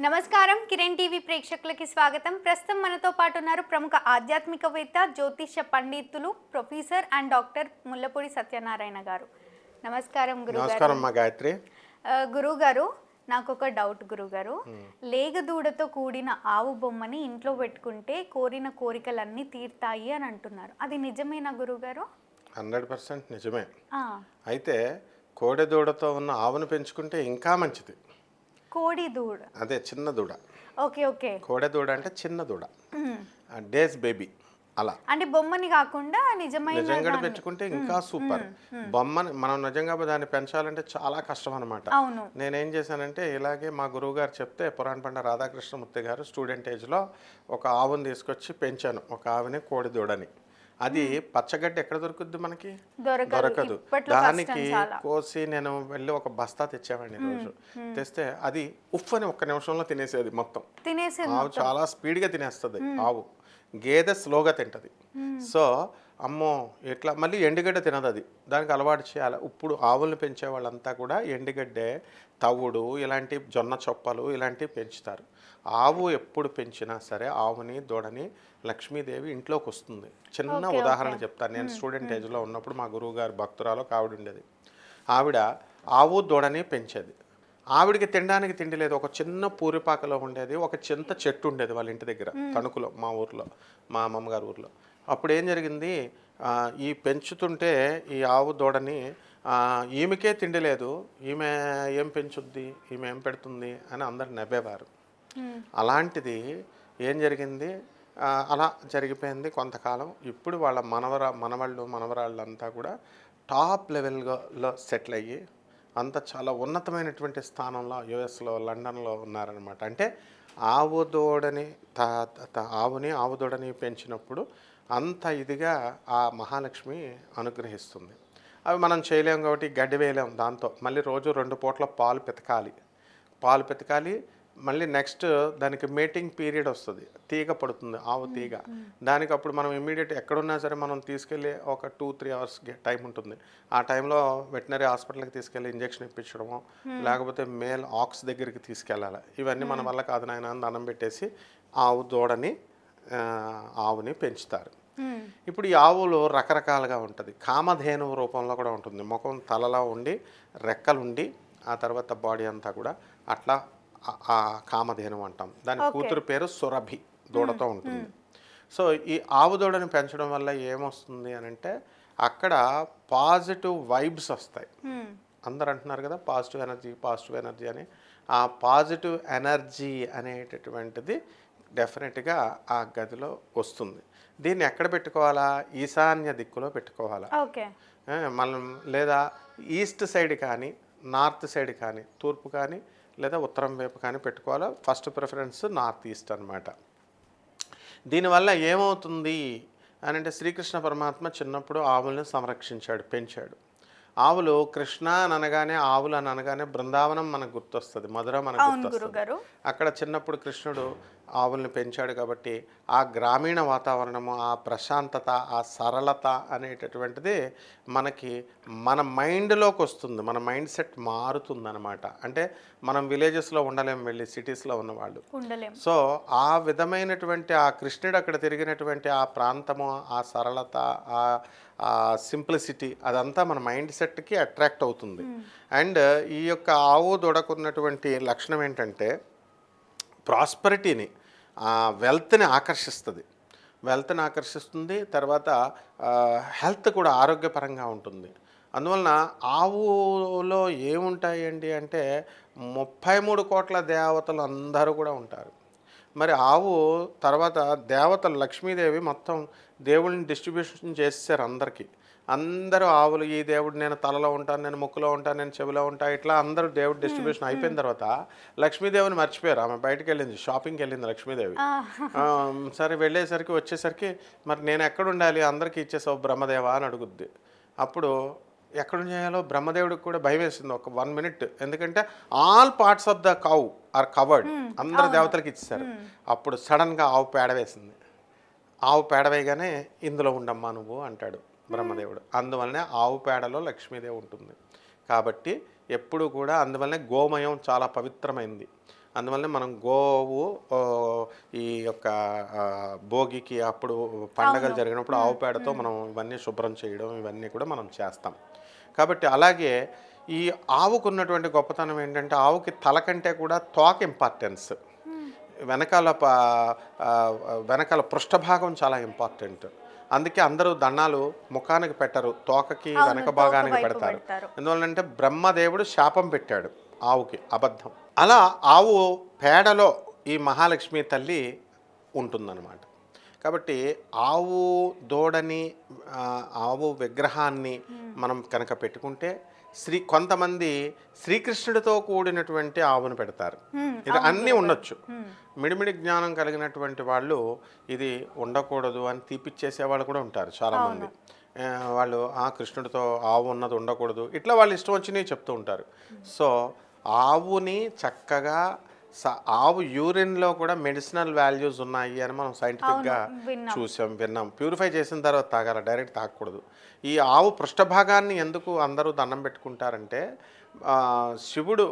నమస్కారం. కిరణ్ టీవీ ప్రేక్షకులకి స్వాగతం. ప్రస్తుతం మనతో పాటు ఉన్నారు ప్రముఖ ఆధ్యాత్మికవేత్త జ్యోతిష పండితులు professor and doctor Mullapudi Satyanarayana garu. నమస్కారం గురుగారు. నమస్కారం మా గాయత్రి. గురుగారు నాకు ఒక డౌట్ గురుగారు. లేగదూడతో కూడిన ఆవు బొమ్మని ఇంట్లో పెట్టుకుంటే కోరిన కోరికలన్నీ తీరుతాయి అని అంటున్నారు. అది నిజమేనా గురుగారు? హండ్రెడ్ పర్సెంట్ నిజమే. ఆ, అయితే కోడెదూడతో ఉన్న ఆవును పెంచుకుంటే ఇంకా మంచిది. కోడి దూడ. అదే చిన్న దూడ. Okay okay. కోడెదూడ అంటే చిన్న దూడ. డేస్ బేబీ. అలా. అంటే బొమ్మని కాకుండా నిజమైన నిజంగా పెంచుకుంటే ఇంకా సూపర్. బొమ్మని మనం నిజంగా దాన్ని పెంచాలంటే చాలా కష్టం అనమాట నేనేం చేశానంటే ఇలాగే మా గురువు గారు చెప్తే పురాణ పండ రాధాకృష్ణమూర్తి గారు స్టూడెంట్ ఏజ్లో ఒక ఆవుని తీసుకొచ్చి పెంచాను. ఒక ఆవుని కోడి దూడని. అది పచ్చగడ్డి ఎక్కడ దొరుకుద్ది మనకి? దొరకదు. దానికి కోసి నేను వెళ్ళి ఒక బస్తా తెచ్చేవాడిని రోజు. తెస్తే అది ఉఫ్ అని ఒక్క నిమిషంలో తినేసేది మొత్తం. ఆవు చాలా స్పీడ్గా తినేస్తుంది ఆవు. గేదె స్లోగా తింటది. సో అమ్మో ఎట్లా మళ్ళీ ఎండుగడ్డ తినదు అది. దానికి అలవాటు చేయాలి. ఇప్పుడు ఆవులను పెంచే వాళ్ళంతా కూడా ఎండుగడ్డే తవుడు ఇలాంటి జొన్న చొప్పలు ఇలాంటివి పెంచుతారు. ఆవు ఎప్పుడు పెంచినా సరే ఆవుని దూడని లక్ష్మీదేవి ఇంట్లోకి వస్తుంది చిన్న ఉదాహరణ చెప్తాను. నేను స్టూడెంట్ ఏజ్లో ఉన్నప్పుడు మా గురువు గారు భక్తురాలు ఆవిడ ఉండేది. ఆవిడ ఆవు దూడని పెంచేది. ఆవిడికి తినడానికి తిండి లేదు. ఒక చిన్న పూరిపాకలో ఉండేది. ఒక చింత చెట్టు ఉండేది వాళ్ళ ఇంటి దగ్గర తణుకులో మా ఊర్లో మా అమ్మమ్మగారి ఊర్లో. అప్పుడు ఏం జరిగింది? ఈ పెంచుతుంటే ఈ ఆవు దూడని ఈమెకే తిండి లేదు. ఈమె ఏం పెంచుద్ది? ఈమె ఏం పెడుతుంది? అని అందరు నవ్వేవారు. అలాంటిది ఏం జరిగింది? అలా జరిగిపోయింది కొంతకాలం. ఇప్పుడు వాళ్ళ మనవర మనవాళ్ళు మనవరాళ్ళంతా కూడా టాప్ లెవెల్లో సెటిల్ అయ్యి అంత చాలా ఉన్నతమైనటువంటి స్థానంలో యుఎస్లో లండన్లో ఉన్నారనమాట అంటే ఆవు దూడని త- త- ఆవుని ఆవు దూడని పెంచినప్పుడు అంత ఇదిగా ఆ మహాలక్ష్మి అనుగ్రహిస్తుంది. అవి మనం చేయలేం కాబట్టి గడ్డి వేయలేం దాంతో. మళ్ళీ రోజు రెండు పూట్ల పాలు పెతకాలి. పాలు పెతకాలి మళ్ళీ నెక్స్ట్ దానికి మేటింగ్ పీరియడ్ వస్తుంది. తీగ పడుతుంది ఆవు తీగ. దానికి అప్పుడు మనం ఇమీడియట్ ఎక్కడున్నా సరే మనం తీసుకెళ్ళి ఒక టూ త్రీ అవర్స్ టైం ఉంటుంది. ఆ టైంలో వెటనరీ హాస్పిటల్కి తీసుకెళ్ళి ఇంజెక్షన్ ఇప్పించడము లేకపోతే మేల్ ఆక్స్ దగ్గరికి తీసుకెళ్ళాలి. ఇవన్నీ మన వల్ల కాదు నాయన దండం పెట్టేసి ఆవు దూడని ఆవుని పెంచుతారు. ఇప్పుడు ఈ ఆవులు రకరకాలుగా ఉంటుంది. కామధేనువు రూపంలో కూడా ఉంటుంది. ముఖం తలలో ఉండి రెక్కలు ఉండి ఆ తర్వాత బాడీ అంతా కూడా అట్లా ఆ- కామధేనువు అంటాం. దాని కూతురు పేరు సురభి దూడతో ఉంటుంది. సో ఈ ఆవు దూడని పెంచడం వల్ల ఏమొస్తుంది అని అంటే అక్కడ పాజిటివ్ వైబ్స్ వస్తాయి. అందరు అంటున్నారు కదా పాజిటివ్ ఎనర్జీ పాజిటివ్ ఎనర్జీ అని. ఆ పాజిటివ్ ఎనర్జీ అనేటటువంటిది డెఫినెట్గా ఆ గదిలో వస్తుంది. దీన్ని ఎక్కడ పెట్టుకోవాలా? ఈశాన్య దిక్కులో పెట్టుకోవాలా? మనం లేదా ఈస్ట్ సైడ్ కానీ నార్త్ సైడ్ కానీ తూర్పు కానీ లేదా ఉత్తరం వైపు కానీ పెట్టుకోవాలా ఫస్ట్ ప్రిఫరెన్స్ నార్త్ ఈస్ట్ అనమాట దీనివల్ల ఏమవుతుంది అని అంటే శ్రీకృష్ణ పరమాత్మ చిన్నప్పుడు ఆవులను సంరక్షించాడు పెంచాడు. ఆవులు కృష్ణ అని అనగానే ఆవులు అని అనగానే బృందావనం మనకు గుర్తొస్తుంది మధుర మనకు గుర్తొస్తుంది. అక్కడ చిన్నప్పుడు కృష్ణుడు ఆవుల్ని పెంచాడు కాబట్టి ఆ గ్రామీణ వాతావరణము ఆ ప్రశాంతత ఆ సరళత అనేటటువంటిది మనకి మన మైండ్లోకి వస్తుంది. మన మైండ్ సెట్ మారుతుంది అనమాట అంటే మనం విలేజెస్లో ఉండలేం వెళ్ళి సిటీస్లో ఉన్నవాళ్ళు. సో ఆ విధమైనటువంటి ఆ కృష్ణుడు అక్కడ తిరిగినటువంటి ఆ ప్రాంతము ఆ సరళత ఆ సింప్లిసిటీ అదంతా మన మైండ్ సెట్కి అట్రాక్ట్ అవుతుంది. అండ్ ఈ యొక్క ఆవు దొడకున్నటువంటి లక్షణం ఏంటంటే ప్రాస్పరిటీని ఆ వెల్త్ని ఆకర్షిస్తుంది. వెల్త్ని ఆకర్షిస్తుంది తర్వాత హెల్త్ కూడా ఆరోగ్యపరంగా ఉంటుంది. అందువలన ఆవులో ఏముంటాయండి అంటే ముప్పై మూడు కోట్ల దేవతలు అందరూ కూడా ఉంటారు. మరి ఆవు తర్వాత దేవతలు లక్ష్మీదేవి మొత్తం దేవుళ్ళని డిస్ట్రిబ్యూషన్ చేసేసారు అందరికీ. అందరూ ఆవులు ఈ దేవుడు నేను తలలో ఉంటాను నేను ముక్కులో ఉంటాను నేను చెవిలో ఉంటా ఇట్లా అందరూ దేవుడు డిస్ట్రిబ్యూషన్ అయిపోయిన తర్వాత లక్ష్మీదేవిని మర్చిపోయారు. ఆమె బయటకు వెళ్ళింది షాపింగ్కి వెళ్ళింది లక్ష్మీదేవి సరే వెళ్ళేసరికి వచ్చేసరికి మరి నేను ఎక్కడ ఉండాలి అందరికీ ఇచ్చేసావు బ్రహ్మదేవా అని అడుగుద్ది. అప్పుడు ఎక్కడ చేయాలో బ్రహ్మదేవుడికి కూడా భయం వేసింది ఒక వన్ మినిట్. ఎందుకంటే all parts of the cow are covered. అందరు దేవతలకి ఇచ్చేసారు అప్పుడు సడన్గా ఆవు పేడ వేసింది. ఆవు పేడ వేయగానే ఇందులో ఉండమ్మా నువ్వు అంటాడు. బ్రహ్మదేవుడు. అందువల్లనే ఆవు పేడలో లక్ష్మీదేవి ఉంటుంది. కాబట్టి ఎప్పుడు కూడా అందువల్లనే గోమయం చాలా పవిత్రమైంది. అందువల్ల మనం గోవు ఈ యొక్క భోగికి అప్పుడు పండగలు జరిగినప్పుడు ఆవు పేడతో మనం ఇవన్నీ శుభ్రం చేయడం ఇవన్నీ కూడా మనం చేస్తాం. కాబట్టి అలాగే ఈ ఆవుకు ఉన్నటువంటి గొప్పతనం ఏంటంటే ఆవుకి తల కంటే కూడా తోక ఇంపార్టెన్స్. వెనకాల వెనకాల పృష్ఠభాగం చాలా ఇంపార్టెంట్. అందుకే అందరూ దండాలు ముఖానికి పెట్టరు తోకకి వెనక భాగానికి పెడతారు. ఎందువల్లంటే బ్రహ్మదేవుడు శాపం పెట్టాడు ఆవుకి అబద్ధం. అలా ఆవు పేడలో ఈ మహాలక్ష్మి తల్లి ఉంటుందన్నమాట. కాబట్టి ఆవు దూడని ఆవు విగ్రహాన్ని మనం కనుక పెట్టుకుంటే శ్రీ కొంతమంది శ్రీకృష్ణుడితో కూడినటువంటి ఆవును పెడతారు. ఇది అన్నీ ఉండొచ్చు. మిడిమిడి జ్ఞానం కలిగినటువంటి వాళ్ళు ఇది ఉండకూడదు అని తీపిచ్చేసే వాళ్ళు కూడా ఉంటారు చాలామంది. వాళ్ళు ఆ కృష్ణుడితో ఆవు ఉన్నది ఉండకూడదు. ఇట్లా వాళ్ళు ఇష్టం వచ్చినవి చెప్తూ ఉంటారు. సో ఆవుని చక్కగా స- ఆవు యూరిన్లో కూడా మెడిసినల్ వాల్యూస్ ఉన్నాయి అని మనం సైంటిఫిక్గా. చూసాం విన్నాం. ప్యూరిఫై చేసిన తర్వాత తాగాల? డైరెక్ట్ తాగకూడదు. ఈ ఆవు పృష్ఠభాగాన్ని ఎందుకు అందరూ దండం పెట్టుకుంటారంటే శివుడు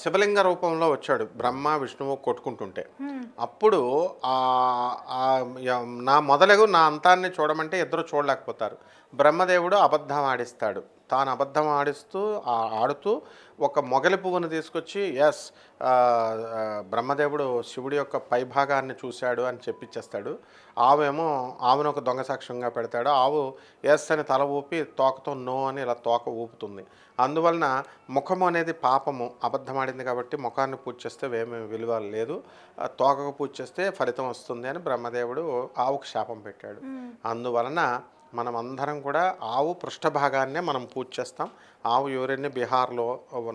శివలింగ రూపంలో వచ్చాడు బ్రహ్మ విష్ణువు కొట్టుకుంటుంటే. అప్పుడు నా మొదలగు నా అంతాన్ని చూడమంటే ఇద్దరు చూడలేకపోతారు. బ్రహ్మదేవుడు అబద్ధం ఆడిస్తాడు. తాను అబద్ధం ఆడిస్తూ ఆడుతూ ఒక మొగలి పువ్వును తీసుకొచ్చి ఎస్ బ్రహ్మదేవుడు శివుడి యొక్క పైభాగాన్ని చూశాడు అని చెప్పిచ్చేస్తాడు. ఆవేమో ఆవును ఒక దొంగ సాక్ష్యంగా పెడతాడు. ఆవు ఎస్ అని తల ఊపి తోకతో నో అని ఇలా తోక ఊపుతుంది. అందువలన ముఖము అనేది పాపము. అబద్ధం ఆడింది కాబట్టి ముఖాన్ని పూజ చేస్తే ఏమీ విలువ లేదు. తోకకు పూజ చేస్తే ఫలితం వస్తుంది అని బ్రహ్మదేవుడు ఆవుకు శాపం పెట్టాడు. అందువలన మనం అందరం కూడా ఆవు పృష్ఠభాగాన్నే మనం పూజ చేస్తాం. ఆవు యూరిన్ని బీహార్లో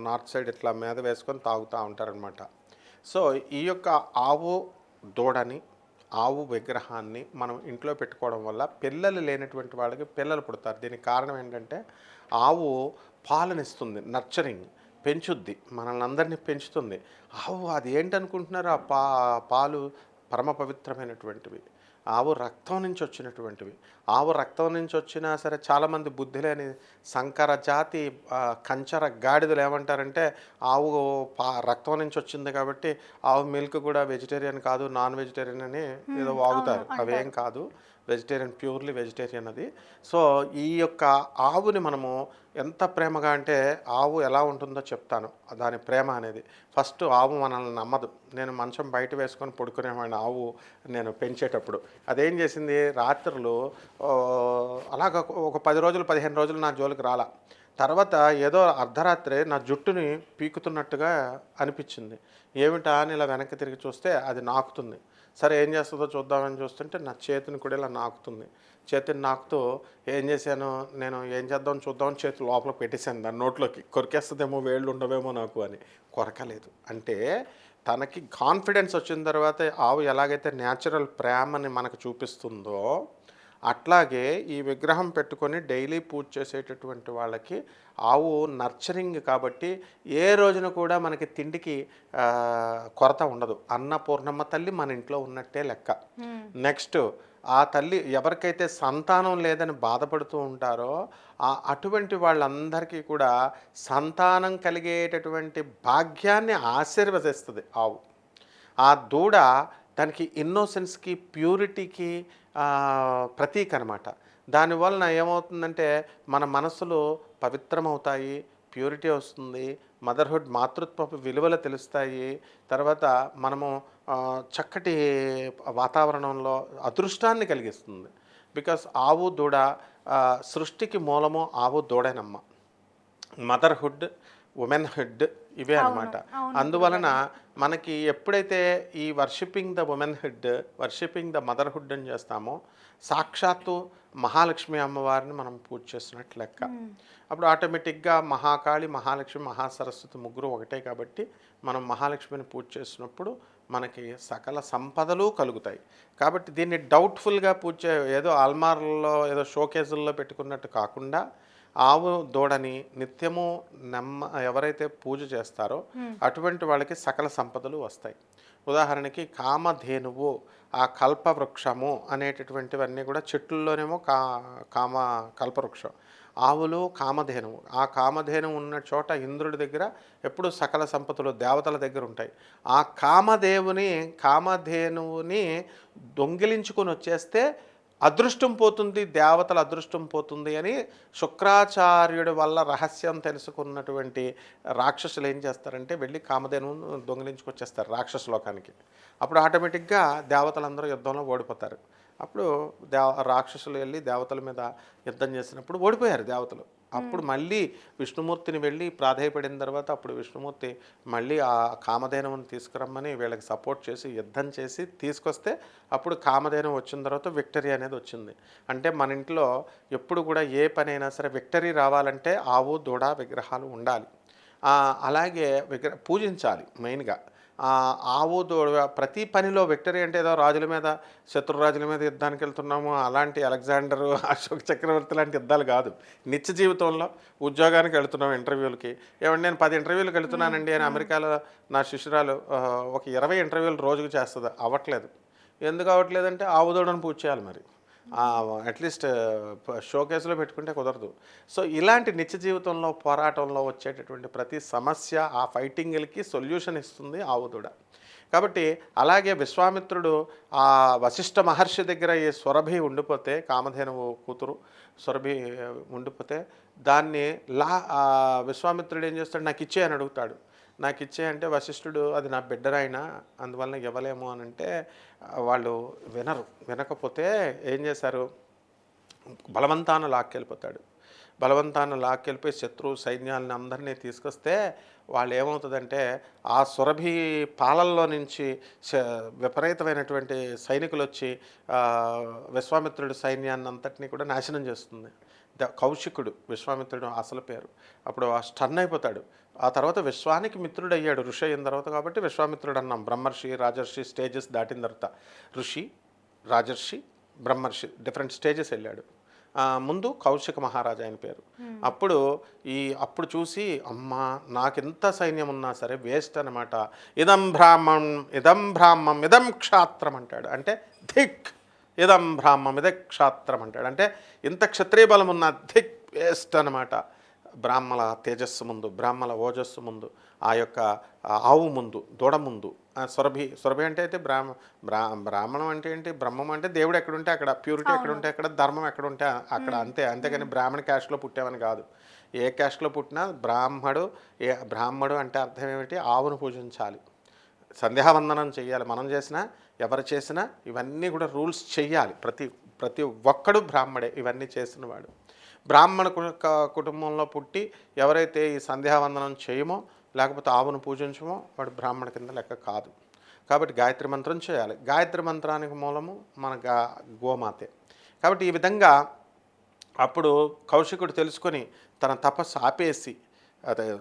నార్త్ సైడ్ ఇట్లా మీద వేసుకొని తాగుతూ ఉంటారనమాట సో ఈ యొక్క ఆవు దూడని ఆవు విగ్రహాన్ని మనం ఇంట్లో పెట్టుకోవడం వల్ల పిల్లలు లేనటువంటి వాళ్ళకి పిల్లలు పుడతారు. దీనికి కారణం ఏంటంటే ఆవు పాలనిస్తుంది నర్చరింగ్ పెంచుద్ది మనల్ని అందరినీ పెంచుతుంది. ఆవు అది ఏంటనుకుంటున్నారు? ఆ పా పాలు పరమ పవిత్రమైనటువంటివి. ఆవు రక్తం నుంచి వచ్చినటువంటివి. ఆవు రక్తం నుంచి వచ్చినా సరే చాలామంది బుద్ధి లేని సంకర జాతి కంచర గాడిదలు ఏమంటారంటే ఆవు పా రక్తం నుంచి వచ్చింది కాబట్టి ఆవు మిల్క్ కూడా వెజిటేరియన్ కాదు నాన్ వెజిటేరియన్ అని ఏదో వాగుతారు. అవేం కాదు. వెజిటేరియన్ ప్యూర్లీ వెజిటేరియన్ అది. సో ఈ యొక్క ఆవుని మనము ఎంత ప్రేమగా అంటే ఆవు ఎలా ఉంటుందో చెప్తాను. దాని ప్రేమ అనేది. ఫస్ట్ ఆవు మనల్ని నమ్మదు. నేను మంచం బయట వేసుకొని పడుకునేవాడిని ఆవు నేను పెంచేటప్పుడు. అదేం చేసింది? రాత్రులు అలాగ ఒక పది రోజులు పదిహేను రోజులు నా జోలికి రాలా. తర్వాత ఏదో అర్ధరాత్రి నా జుట్టుని పీకుతున్నట్టుగా అనిపించింది. ఏమిటా అని ఇలా వెనక్కి తిరిగి చూస్తే అది నాకుతుంది. సరే ఏం చేస్తుందో చూద్దామని చూస్తుంటే నా చేతిని కూడా ఇలా నాకుతుంది. చేతిని నాకుతూ ఏం చేశాను? నేను ఏం చేద్దాం చూద్దామని చేతి లోపల పెట్టేశాను దాని నోట్లోకి. కొరికేస్తుందేమో వేళ్ళు ఉండవేమో నాకు అని. కొరకలేదు అంటే తనకి కాన్ఫిడెన్స్ వచ్చిన తర్వాత ఆవు ఎలాగైతే న్యాచురల్ ప్రేమని మనకు చూపిస్తుందో అట్లాగే ఈ విగ్రహం పెట్టుకొని డైలీ పూజ చేసేటటువంటి వాళ్ళకి ఆవు నర్చరింగ్ కాబట్టి ఏ రోజున కూడా మనకి తిండికి కొరత ఉండదు. అన్నపూర్ణమ్మ తల్లి మన ఇంట్లో ఉన్నట్టే లెక్క. నెక్స్ట్ ఆ తల్లి ఎవరికైతే సంతానం లేదని బాధపడుతూ ఉంటారో ఆ అటువంటి వాళ్ళందరికీ కూడా సంతానం కలిగేటటువంటి భాగ్యాన్ని ఆశీర్వదిస్తుంది ఆవు. ఆ దూడ దానికి ఇన్నోసెన్స్కి ప్యూరిటీకి ప్రతీక అనమాట దానివలన ఏమవుతుందంటే మన మనసులు పవిత్రమవుతాయి ప్యూరిటీ వస్తుంది మదర్హుడ్ మాతృత్వపు విలువలు తెలుస్తాయి. తర్వాత మనము చక్కటి వాతావరణంలో అదృష్టాన్ని కలిగిస్తుంది. బికాస్ ఆవు దూడ సృష్టికి మూలము ఆవు దూడేనమ్మ. మదర్హుడ్ ఉమెన్హుడ్ ఇవే అన్నమాట. అందువలన మనకి ఎప్పుడైతే ఈ worshipping the womanhood worshipping the motherhood అని చేస్తామో సాక్షాత్తు మహాలక్ష్మి అమ్మవారిని మనం పూజ చేసినట్లు లెక్క. అప్పుడు ఆటోమేటిక్గా మహాకాళి మహాలక్ష్మి మహాసరస్వతి ముగ్గురు ఒకటే కాబట్టి మనం మహాలక్ష్మిని పూజ చేసినప్పుడు మనకి సకల సంపదలు కలుగుతాయి. కాబట్టి దీన్ని డౌట్ఫుల్గా పూజ ఏదో అల్మార్లలో ఏదో షోకేజుల్లో పెట్టుకున్నట్టు కాకుండా ఆవు దూడని నిత్యము నమ్మ ఎవరైతే పూజ చేస్తారో అటువంటి వాళ్ళకి సకల సంపదలు వస్తాయి. ఉదాహరణకి కామధేనువు ఆ కల్పవృక్షము అనేటటువంటివన్నీ కూడా చెట్లలోనేమో కా కామ కల్పవృక్షం. ఆవులు కామధేనువు. ఆ కామధేనువు ఉన్న చోట ఇంద్రుడి దగ్గర ఎప్పుడు సకల సంపతులు దేవతల దగ్గర ఉంటాయి. ఆ కామదేవుని కామధేనువుని దొంగిలించుకొని వచ్చేస్తే అదృష్టం పోతుంది దేవతల అదృష్టం పోతుంది అని శుక్రాచార్యుడి వల్ల రహస్యం తెలుసుకున్నటువంటి రాక్షసులు ఏం చేస్తారంటే వెళ్ళి కామధేనువును దొంగిలించుకొచ్చేస్తారు రాక్షస లోకానికి. అప్పుడు ఆటోమేటిక్గా దేవతలందరూ యుద్ధంలో ఓడిపోతారు. అప్పుడు దేవ రాక్షసులు వెళ్ళి దేవతల మీద యుద్ధం చేసినప్పుడు ఓడిపోయారు దేవతలు. అప్పుడు మళ్ళీ విష్ణుమూర్తిని వెళ్ళి ప్రాధేయపడిన తర్వాత అప్పుడు విష్ణుమూర్తి మళ్ళీ ఆ కామధేనువుని తీసుకురమ్మని వీళ్ళకి సపోర్ట్ చేసి యుద్ధం చేసి తీసుకొస్తే అప్పుడు కామధేనం వచ్చిన తర్వాత విక్టరీ అనేది వచ్చింది. అంటే మన ఇంట్లో ఎప్పుడు కూడా ఏ పని అయినా సరే విక్టరీ రావాలంటే ఆవు దూడ విగ్రహాలు ఉండాలి. అలాగే విగ్రహ పూజించాలి మెయిన్గా. ఆవు దూడ ప్రతి పనిలో విక్టరీ అంటే ఏదో రాజుల మీద శత్రురాజుల మీద యుద్ధానికి వెళ్తున్నాము. అలాంటి అలెగ్జాండరు అశోక్ చక్రవర్తి లాంటి యుద్ధాలు కాదు. నిత్య జీవితంలో ఉద్యోగానికి వెళ్తున్నాం ఇంటర్వ్యూలకి. ఏమండి నేను పది ఇంటర్వ్యూలకు వెళ్తున్నానండి అని అమెరికాలో నా శిష్యురాలు ఒక ఇరవై ఇంటర్వ్యూలు రోజుకు చేస్తుంది. అవ్వట్లేదు ఎందుకు అవ్వట్లేదంటే ఆవు దూడను పూజ చేయాలి మరి. అట్లీస్ట్ షో కేసులో పెట్టుకుంటే కుదరదు. సో ఇలాంటి నిత్య జీవితంలో పోరాటంలో వచ్చేటటువంటి ప్రతి సమస్య ఆ ఫైటింగ్లకి సొల్యూషన్ ఇస్తుంది ఆవుదూడ. కాబట్టి అలాగే విశ్వామిత్రుడు ఆ వశిష్ఠ మహర్షి దగ్గర ఈ స్వరభి ఉండిపోతే కామధేనువు కూతురు స్వరభి ఉండిపోతే దాన్ని లా విశ్వామిత్రుడు ఏం చేస్తాడు? నాకు ఇచ్చే అని అడుగుతాడు. నాకు ఇచ్చే అంటే వశిష్ఠుడు అది నా బిడ్డరాయినా అందువలన ఇవ్వలేము అని అంటే వాళ్ళు వినరు. వినకపోతే ఏం చేశారు? బలవంతాన లాక్కెళ్ళిపోతాడు. బలవంతాన లాక్కెళ్ళిపోయి శత్రు సైన్యాలను అందరినీ తీసుకొస్తే వాళ్ళు ఏమవుతుందంటే ఆ సురభి పాలల్లో నుంచి విపరీతమైనటువంటి సైనికులు వచ్చి విశ్వామిత్రుడి సైన్యాన్ని అంతటినీ కూడా నాశనం చేస్తుంది. కౌశికుడు విశ్వామిత్రుడు అసలు పేరు. అప్పుడు ఆ స్టన్ అయిపోతాడు. ఆ తర్వాత విశ్వానికి మిత్రుడు అయ్యాడు ఋషి అయిన తర్వాత కాబట్టి విశ్వామిత్రుడు అన్నాం బ్రహ్మర్షి రాజర్షి స్టేజెస్ దాటిన తర్వాత ఋషి రాజర్షి బ్రహ్మర్షి డిఫరెంట్ స్టేజెస్ వెళ్ళాడు. ముందు కౌశిక మహారాజా ఆయన పేరు. అప్పుడు ఈ అప్పుడు చూసి అమ్మా నాకెంత సైన్యం ఉన్నా సరే వేస్ట్ అనమాట ఇదం బ్రాహ్మణం ఇదం బ్రాహ్మం ఇదం క్షాత్రం అంటాడు. అంటే ధిక్. ఇదం బ్రాహ్మం ఇద క్షాత్రం అంటాడు. అంటే ఇంత క్షత్రియ బలం ఉన్న ధిక్ వేస్ట్ అనమాట బ్రాహ్మల తేజస్సు ముందు బ్రాహ్మల ఓజస్సు ముందు ఆ యొక్క ఆవు ముందు దూడ ముందు సురభి సురభి అంటే అయితే బ్రాహ్మ బ్రా బ్రాహ్మణం అంటే ఏంటి? బ్రహ్మం అంటే దేవుడు ఎక్కడుంటే అక్కడ ప్యూరిటీ ఎక్కడుంటే అక్కడ ధర్మం ఎక్కడుంటే అక్కడ అంతే. అంతేగాని బ్రాహ్మణ క్యాస్ట్లో పుట్టామని కాదు. ఏ క్యాస్ట్లో పుట్టినా బ్రాహ్మడు ఏ బ్రాహ్మడు అంటే అర్థం ఏమిటి? ఆవును పూజించాలి. సంధ్యావందనం చేయాలి మనం చేసినా ఎవరు చేసినా ఇవన్నీ కూడా రూల్స్ చేయాలి ప్రతి ప్రతి ఒక్కడు బ్రాహ్మడే ఇవన్నీ చేసినవాడు. బ్రాహ్మణ కు- కుటుంబంలో పుట్టి ఎవరైతే ఈ సంధ్యావందనం చేయమో లేకపోతే ఆవును పూజించమో వాడు బ్రాహ్మణ కింద లెక్క కాదు. కాబట్టి గాయత్రి మంత్రం చేయాలి. గాయత్రి మంత్రానికి మూలము మన గా గోమాతే. కాబట్టి ఈ విధంగా అప్పుడు కౌశికుడు తెలుసుకొని తన తపస్సు ఆపేసి అదే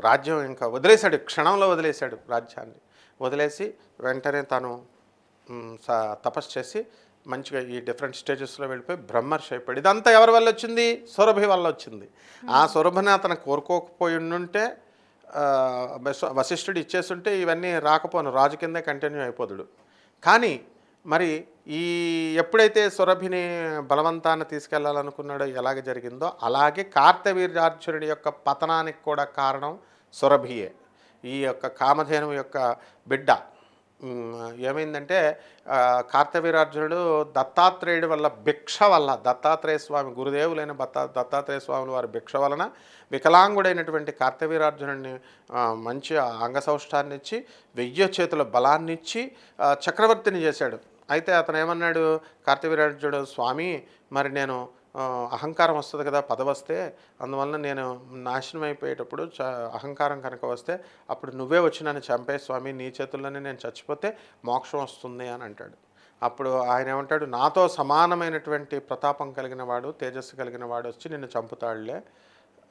రాజ్యం ఇంకా వదిలేశాడు. క్షణంలో వదిలేశాడు రాజ్యాన్ని. వదిలేసి వెంటనే తను తపస్సు చేసి మంచిగా ఈ డిఫరెంట్ స్టేజెస్లో వెళ్ళిపోయి బ్రహ్మర్షి అయిపోయాడు. ఇదంతా ఎవరి వల్ల వచ్చింది? సురభి వల్ల వచ్చింది. ఆ సురభిని అతను కోరుకోకపోయి ఉండుంటే వశిష్ఠుడు ఇచ్చేస్తుంటే ఇవన్నీ రాకపోను రాజు కిందే కంటిన్యూ అయిపోదుడు. కానీ మరి ఈ ఎప్పుడైతే సురభిని బలవంతాన్ని తీసుకెళ్ళాలనుకున్నాడో ఎలాగ జరిగిందో అలాగే కార్తవీర్యార్జునుడి యొక్క పతనానికి కూడా కారణం సురభియే. ఈ యొక్క కామధేను యొక్క బిడ్డ. ఏమైందంటే కార్తవీరార్జునుడు దత్తాత్రేయుడి వల్ల భిక్ష వల్ల దత్తాత్రేయ స్వామి గురుదేవులైన దత్తా దత్తాత్రేయ స్వాములు వారి భిక్ష వలన వికలాంగుడైనటువంటి కార్తవీరార్జునుడిని మంచి అంగసౌష్టాన్ని ఇచ్చి వెయ్యి చేతుల బలాన్ని ఇచ్చి చక్రవర్తిని చేశాడు. అయితే అతను ఏమన్నాడు కార్తవీరార్జునుడు స్వామి మరి నేను అహంకారం వస్తుంది కదా పద వస్తే అందువలన నేను నాశనం అయిపోయేటప్పుడు చ అహంకారం కనుక వస్తే అప్పుడు నువ్వే వచ్చి నన్ను చంపే స్వామి నీ చేతుల్లోనే నేను చచ్చిపోతే మోక్షం వస్తుంది అని అంటాడు. అప్పుడు ఆయన ఏమంటాడు నాతో సమానమైనటువంటి ప్రతాపం కలిగిన వాడు తేజస్సు కలిగిన వాడు వచ్చి నిన్ను చంపుతాడులే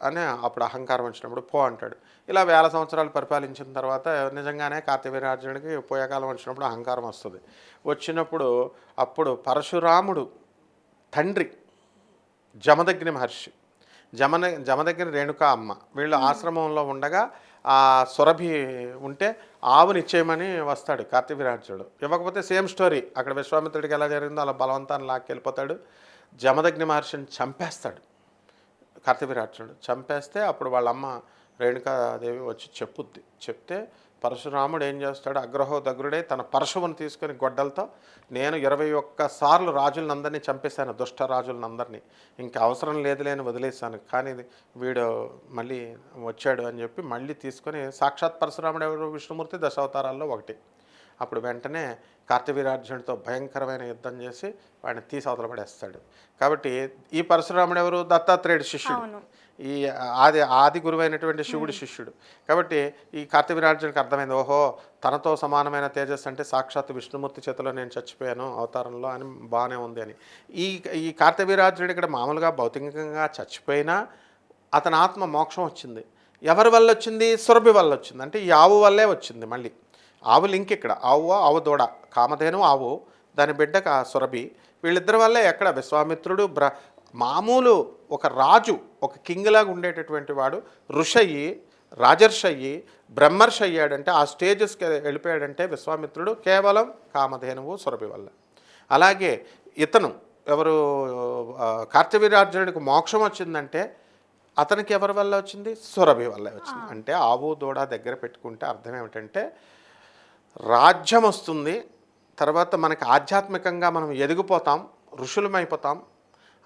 అని అప్పుడు అహంకారం వచ్చినప్పుడు పో అంటాడు. ఇలా వేల సంవత్సరాలు పరిపాలించిన తర్వాత నిజంగానే కార్తవీరార్జునుడికి పోయేకాలం వచ్చినప్పుడు అహంకారం వస్తుంది. వచ్చినప్పుడు అప్పుడు పరశురాముడు తండ్రి జమదగ్ని మహర్షి జమన జమదగ్ని రేణుకా అమ్మ వీళ్ళు ఆశ్రమంలో ఉండగా ఆ సురభి ఉంటే ఆవుని ఇచ్చేయమని వస్తాడు కార్తీవీరాజుడు ఇవ్వకపోతే సేమ్ స్టోరీ. అక్కడ విశ్వామిత్రుడికి ఎలా జరిగిందో అలా బలవంతాన్ని లాక్కెళ్ళిపోతాడు. జమదగ్ని మహర్షిని చంపేస్తాడు కర్తవీరార్జునుడు చంపేస్తే అప్పుడు వాళ్ళ అమ్మ రేణుకాదేవి వచ్చి చెప్పుద్ది. చెప్తే పరశురాముడు ఏం చేస్తాడు? అగ్రహోదగ్రుడే తన పరశువును తీసుకుని గొడ్డలతో నేను ఇరవై ఒక్క సార్లు రాజులందరినీ చంపేశాను దుష్ట రాజులందరినీ ఇంకా అవసరం లేదు లేని వదిలేశాను. కానీ వీడు మళ్ళీ వచ్చాడు అని చెప్పి మళ్ళీ తీసుకొని సాక్షాత్ పరశురాముడు ఎవరు? విష్ణుమూర్తి దశావతారాల్లో ఒకటి. అప్పుడు వెంటనే కార్తవీరార్జునుడితో భయంకరమైన యుద్ధం చేసి వాడిని తీసి అవతల పడేస్తాడు కాబట్టి ఈ పరశురాముడు ఎవరు? దత్తాత్రేయుడు శిష్యుడు. ఈ ఆది ఆది గురువైనటువంటి శివుడి శిష్యుడు. కాబట్టి ఈ కార్తవీరార్జునికి అర్థమైంది ఓహో తనతో సమానమైన తేజస్సు అంటే సాక్షాత్ విష్ణుమూర్తి చేతిలో నేను చచ్చిపోయాను అవతారంలో అని బాగానే ఉంది అని. ఈ ఈ కార్తవీరార్జునుడు ఇక్కడ మామూలుగా భౌతికంగా చచ్చిపోయినా అతని ఆత్మ మోక్షం వచ్చింది. ఎవరి వల్ల వచ్చింది? సురభి వల్ల వచ్చింది. అంటే ఈ ఆవు వల్లే వచ్చింది మళ్ళీ. ఆవు లింక్ ఇక్కడ. ఆవు ఆవు దూడ. కామధేను ఆవు దాని బిడ్డకు ఆ సురభి. వీళ్ళిద్దరి వల్లే ఎక్కడ? విశ్వామిత్రుడు బ్ర మామూలు ఒక రాజు ఒక కింగ్ లాగా ఉండేటటువంటి వాడు ఋషయ్యి రాజర్షి అయ్యి బ్రహ్మర్షి అయ్యాడంటే ఆ స్టేజెస్కి వెళ్ళిపోయాడంటే విశ్వామిత్రుడు కేవలం కామధేనువు సురభి వల్ల. అలాగే ఇతను ఎవరు ఆ, కార్తవీర్యార్జునుడికి మోక్షం వచ్చిందంటే అతనికి ఎవరి వల్ల వచ్చింది? సురభి వల్ల వచ్చింది. అంటే ఆవు దూడ దగ్గర పెట్టుకుంటే అర్థం ఏమిటంటే రాజ్యం వస్తుంది తర్వాత మనకి ఆధ్యాత్మికంగా మనం ఎదిగిపోతాం ఋషులమైపోతాం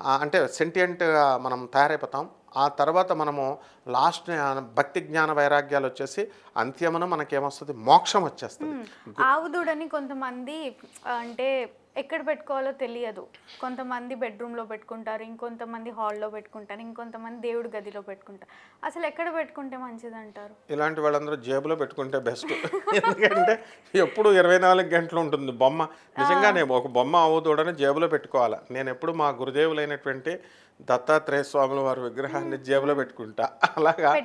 అంటే సెంటియంట్గా మనం తయారైపోతాం. ఆ తర్వాత మనము లాస్ట్ భక్తి జ్ఞాన వైరాగ్యాలు వచ్చేసి అంత్యమున మనకేమొస్తుంది? మోక్షం వచ్చేస్తుంది. ఆవుదూడని కొంతమంది అంటే ఎక్కడ పెట్టుకోవాలో తెలియదు. కొంతమంది బెడ్రూమ్లో పెట్టుకుంటారు ఇంకొంతమంది హాల్లో పెట్టుకుంటారు ఇంకొంతమంది దేవుడి గదిలో పెట్టుకుంటారు. అసలు ఎక్కడ పెట్టుకుంటే మంచిది అంటారు ఇలాంటి వాళ్ళందరూ జేబులో పెట్టుకుంటే బెస్ట్ ఎందుకంటే ఎప్పుడు ఇరవై నాలుగు గంటలు ఉంటుంది బొమ్మ. నిజంగానే ఒక బొమ్మ అవుదూడని జేబులో పెట్టుకోవాలి. నేను ఎప్పుడు మా గురుదేవులైనటువంటి దత్తాత్రేయ స్వాముల వారి విగ్రహాన్ని జేబులో పెట్టుకుంటా. అలాగా?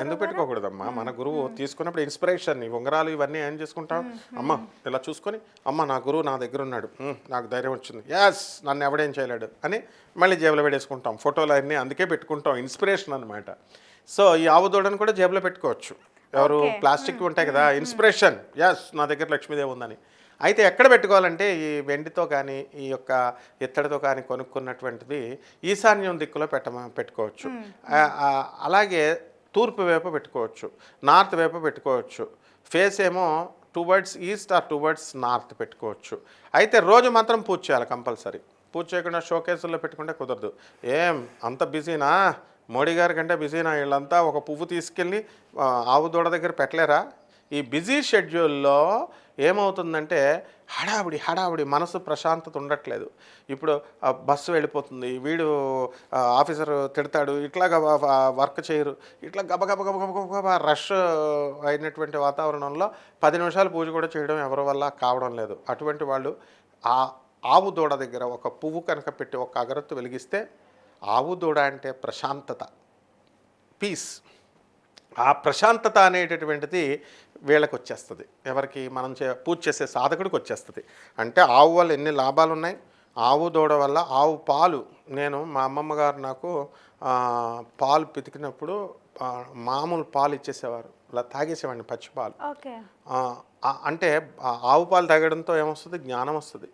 ఎందుకు పెట్టుకోకూడదమ్మా? మన గురువు తీసుకున్నప్పుడు ఇన్స్పిరేషన్ ఈ ఉంగరాలు ఇవన్నీ ఏం చేసుకుంటాం అమ్మ ఇలా చూసుకొని అమ్మ నా గురువు నా దగ్గర ఉన్నాడు. నాకు ధైర్యం వచ్చింది. ఎస్ నన్ను ఎవడేం చేయలేడు అని మళ్ళీ జేబులో పెట్టేసుకుంటాం. ఫోటోలు అన్నీ అందుకే పెట్టుకుంటాం. ఇన్స్పిరేషన్ అనమాట సో ఈ ఆవు దూడని కూడా జేబులో పెట్టుకోవచ్చు. ఎవరు. ప్లాస్టిక్ ఉంటాయి కదా ఇన్స్పిరేషన్ ఎస్ నా దగ్గర లక్ష్మీదేవి ఉందని. అయితే ఎక్కడ పెట్టుకోవాలంటే ఈ వెండితో కానీ ఈ యొక్క ఇత్తడితో కానీ కొనుక్కున్నటువంటిది ఈశాన్యం దిక్కులో పెట్ట పెట్టుకోవచ్చు. అలాగే తూర్పు వైపు పెట్టుకోవచ్చు. నార్త్ వైపు పెట్టుకోవచ్చు. ఫేస్ ఏమో towards east or towards north పెట్టుకోవచ్చు. అయితే రోజు మాత్రం పూజ చేయాలి కంపల్సరీ. పూజ చేయకుండా షోకేసుల్లో పెట్టుకుంటే కుదరదు. ఏం అంత బిజీనా? మోడీ గారి కంటే బిజీనా? వీళ్ళంతా ఒక పువ్వు తీసుకెళ్ళి ఆ, ఆవు దూడ దగ్గర పెట్టలేరా? ఈ బిజీ షెడ్యూల్లో ఏమవుతుందంటే హడావిడి హడావిడి మనసు ప్రశాంతత ఉండట్లేదు. ఇప్పుడు బస్సు వెళ్ళిపోతుంది వీడు ఆఫీసర్ తిడతాడు ఇట్లాగా వ- వర్క్ చేయరు ఇట్లా గబ గబ గబ గబ గబ గబ రష్ అయినటువంటి వాతావరణంలో పది నిమిషాలు పూజ కూడా చేయడం ఎవరి వల్ల కావడం లేదు. అటువంటి వాళ్ళు ఆ ఆవు దూడ దగ్గర ఒక పువ్వు కనుక పెట్టి ఒక అగరత్తు వెలిగిస్తే ఆవు దూడ అంటే ప్రశాంతత పీస్. ఆ ప్రశాంతత అనేటటువంటిది వీళ్ళకి వచ్చేస్తుంది ఎవరికి మనం చే పూజ చేసే సాధకుడికి వచ్చేస్తుంది. అంటే ఆవు వల్ల ఎన్ని లాభాలు ఉన్నాయి ఆవు దూడ వల్ల ఆవు పాలు. నేను మా అమ్మమ్మ గారు నాకు పాలు పితికినప్పుడు మామూలు పాలు ఇచ్చేసేవారు. ఇలా తాగేసేవాడిని పచ్చి పాలు. అంటే ఆవు పాలు తాగడంతో ఏమొస్తుంది? జ్ఞానం వస్తుంది.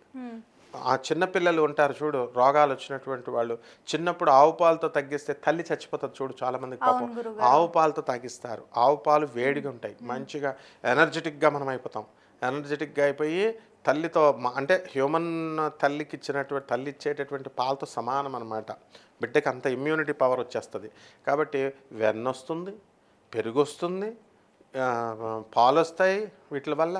ఆ చిన్న పిల్లలు ఉంటారు చూడు రోగాలు వచ్చినటువంటి వాళ్ళు. చిన్నప్పుడు ఆవు పాలతో తగ్గిస్తే తల్లి చచ్చిపోతుంది చూడు చాలా మంది పాపం. ఆవు పాలతో తాగిస్తారు. ఆవు పాలు వేడిగా ఉంటాయి. మంచిగా ఎనర్జెటిక్గా మనం అయిపోతాం. ఎనర్జెటిక్గా అయిపోయి తల్లితో అంటే హ్యూమన్ తల్లికి ఇచ్చినటువంటి తల్లి ఇచ్చేటటువంటి పాలతో సమానం అనమాట బిడ్డకి అంత ఇమ్యూనిటీ పవర్ వచ్చేస్తుంది. కాబట్టి వెన్న వస్తుంది పెరుగు వస్తుంది పాలు వస్తాయి వీటి వల్ల.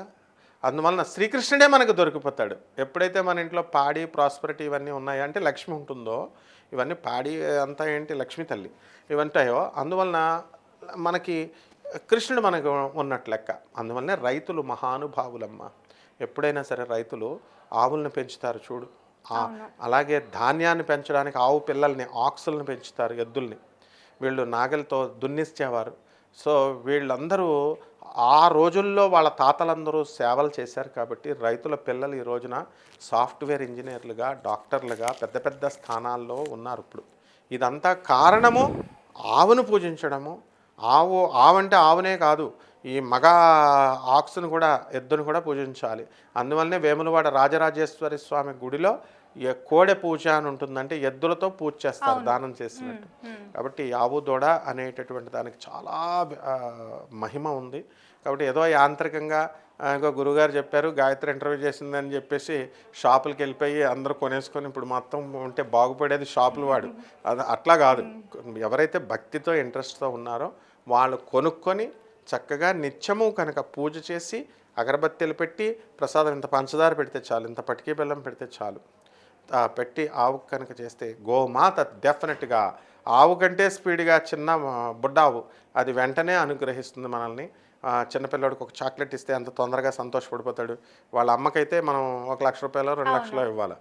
అందువలన శ్రీకృష్ణుడే మనకు దొరికిపోతాడు. ఎప్పుడైతే మన ఇంట్లో పాడి ప్రాస్పరిటీ ఇవన్నీ ఉన్నాయి అంటే లక్ష్మి ఉంటుందో ఇవన్నీ పాడి అంతా ఏంటి? లక్ష్మి తల్లి ఇవంటాయో అందువలన మనకి కృష్ణుడు మనకు ఉన్నట్లు లెక్క. అందువల్లనే రైతులు మహానుభావులమ్మ. ఎప్పుడైనా సరే రైతులు ఆవులను పెంచుతారు చూడు. అలాగే ధాన్యాన్ని పెంచడానికి ఆవు పిల్లల్ని ఆక్సులను పెంచుతారు ఎద్దుల్ని. వీళ్ళు నాగలితో దున్నిచ్చేవారు సో వీళ్ళందరూ ఆ రోజుల్లో వాళ్ళ తాతలందరూ సేవలు చేశారు కాబట్టి రైతుల పిల్లలు ఈ రోజున సాఫ్ట్వేర్ ఇంజనీర్లుగా డాక్టర్లుగా పెద్ద పెద్ద స్థానాల్లో ఉన్నారు ఇప్పుడు. ఇదంతా కారణము ఆవును పూజించడము. ఆవు ఆవంటే ఆవునే కాదు. ఈ మగ ఆక్సును కూడా ఎద్దును కూడా పూజించాలి. అందువల్లనే వేములవాడ రాజరాజేశ్వరి స్వామి గుడిలో కోడె పూజ అని ఉంటుందంటే ఎద్దులతో పూజ చేస్తారు దానం చేసినట్టు. కాబట్టి ఆవు దూడ అనేటటువంటి దానికి చాలా మహిమ ఉంది. కాబట్టి ఏదో యాంత్రికంగా ఇంకో గురుగారు చెప్పారు గాయత్రి ఇంటర్వ్యూ చేసిందని చెప్పేసి షాపులకి వెళ్ళిపోయి అందరూ కొనేసుకొని ఇప్పుడు మొత్తం ఉంటే బాగుపడేది షాపులు వాడు. అది అట్లా కాదు. ఎవరైతే భక్తితో ఇంట్రెస్ట్తో ఉన్నారో వాళ్ళు కొనుక్కొని చక్కగా నిత్యము కనుక పూజ చేసి అగరబత్తీలు పెట్టి ప్రసాదం ఇంత పంచదార పెడితే చాలు ఇంత పటికీ బెల్లం పెడితే చాలు. పెట్టి ఆవుకు కనుక చేస్తే గోమాత డెఫినెట్గా ఆవు కంటే స్పీడ్గా చిన్న బుడ్డావు. అది వెంటనే అనుగ్రహిస్తుంది మనల్ని. చిన్నపిల్లడికి ఒక చాక్లెట్ ఇస్తే అంత తొందరగా సంతోషపడిపోతాడు. వాళ్ళ అమ్మకైతే మనం ఒక లక్ష రూపాయలు రెండు లక్షలు ఇవ్వాలి.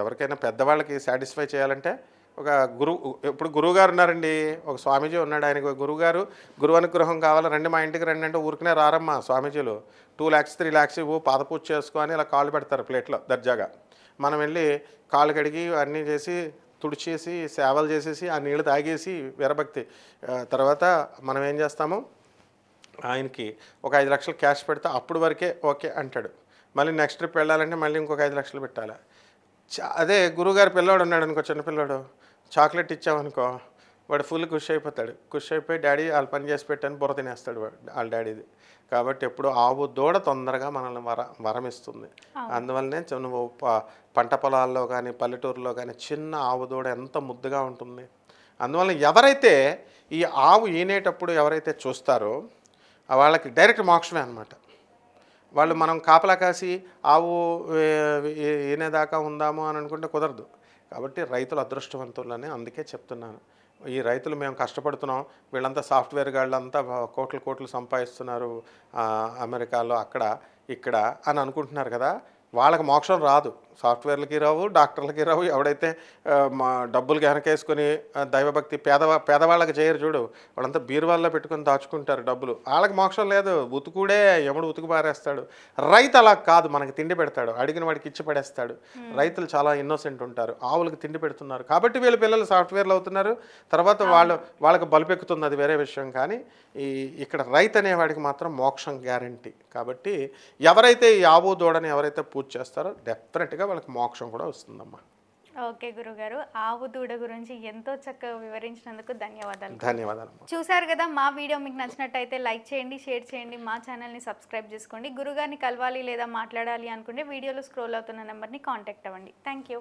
ఎవరికైనా పెద్దవాళ్ళకి సాటిస్ఫై చేయాలంటే ఒక గురు ఇప్పుడు గురువు గారు ఉన్నారండి. ఒక స్వామీజీ ఉన్నాడు. ఆయనకు గురువుగారు గురువు అనుగ్రహం కావాలి? రండి మా ఇంటికి రండి అంటే ఊరికనే రారమ్మా స్వామీజీలు. టూ ల్యాక్స్ త్రీ ల్యాక్స్ ఇవ్వు పాదపూజ చేసుకొని ఇలా కాళ్ళు పెడతారు ప్లేట్లో దర్జాగా. మనం వెళ్ళి కాళ్ళు కడిగి అన్నీ చేసి తుడిచేసి సేవలు చేసేసి ఆ నీళ్ళు తాగేసి వీరభక్తి. తర్వాత మనం ఏం చేస్తాము? ఆయనకి ఒక ఐదు లక్షలు క్యాష్ పెడితే అప్పుడు వరకే ఓకే అంటాడు. మళ్ళీ నెక్స్ట్ ట్రిప్ వెళ్ళాలంటే మళ్ళీ ఇంకొక ఐదు లక్షలు పెట్టాలి. చా- అదే గురువుగారి పిల్లోడు ఉన్నాడు అనుకో చిన్న పిల్లోడు. చాక్లెట్ ఇచ్చామనుకో. వాడు ఫుల్ ఖుషి అయిపోతాడు ఖుషి అయిపోయి డాడీ వాళ్ళు పని చేసి పెట్టని బుర్ర తినేస్తాడు వాడు వాళ్ళ డాడీది. కాబట్టి ఎప్పుడు ఆవు దూడ తొందరగా మనల్ని వర వరం ఇస్తుంది అందువల్లనే నువ్వు పంట పొలాల్లో కానీ పల్లెటూరులో కానీ చిన్న ఆవు దూడ ఎంత ముద్దుగా ఉంటుంది. అందువల్ల ఎవరైతే ఈ ఆవు ఈనేటప్పుడు ఎవరైతే చూస్తారో వాళ్ళకి డైరెక్ట్ మోక్షమే అనమాట వాళ్ళు మనం కాపలా కాసి ఆవు ఈనేదాకా ఉందాము అని అనుకుంటే కుదరదు. కాబట్టి రైతులు అదృష్టవంతులని అందుకే చెప్తున్నాను. ఈ రైతులు మేము కష్టపడుతున్నాం. వీళ్ళంతా సాఫ్ట్వేర్ గాళ్ళంతా కోట్లు కోట్లు సంపాదిస్తున్నారు అమెరికాలో అక్కడ ఇక్కడ అని అనుకుంటున్నారు కదా. వాళ్ళకి మోక్షం రాదు. సాఫ్ట్వేర్లకి రావు డాక్టర్లకి రావు. ఎవడైతే మా డబ్బులు వెనకేసుకొని దైవభక్తి పేదవా పేదవాళ్ళకి చేయరు చూడు. వాళ్ళంతా బీరువాల్లో పెట్టుకొని దాచుకుంటారు డబ్బులు. వాళ్ళకి మోక్షం లేదు. ఉతుకుడే ఎముడు ఉతుకు పారేస్తాడు. రైతు అలా కాదు. మనకి తిండి పెడతాడు. అడిగిన వాడికి ఇచ్చి పడేస్తాడు. రైతులు చాలా ఇన్నోసెంట్ ఉంటారు. ఆవులకు తిండి పెడుతున్నారు. కాబట్టి వీళ్ళ పిల్లలు సాఫ్ట్వేర్లు అవుతున్నారు. తర్వాత వాళ్ళు వాళ్ళకి బలుపెక్కుతుంది అది వేరే విషయం. కానీ ఈ ఇక్కడ రైతు అనేవాడికి మాత్రం మోక్షం గ్యారంటీ. కాబట్టి ఎవరైతే ఈ ఆవు దూడని ఎవరైతే పూజ చేస్తారో డెఫినెట్గా వాళ్ళకి మోక్షం కూడా వస్తుందమ్మా. ఓకే గురుగారు ఆవు దూడ గురించి ఎంతో చక్కగా వివరించినందుకు ధన్యవాదాలు. ధన్యవాదాలు చూసారు కదా మా వీడియో మీకు నచ్చినట్టయితే లైక్ చేయండి షేర్ చేయండి మా ఛానల్ని సబ్స్క్రైబ్ చేసుకోండి. గురుగారిని కలవాలి లేదా మాట్లాడాలి అనుకుంటే వీడియోలో స్క్రోల్ అవుతున్న నెంబర్ని కాంటాక్ట్ అవ్వండి. Thank you.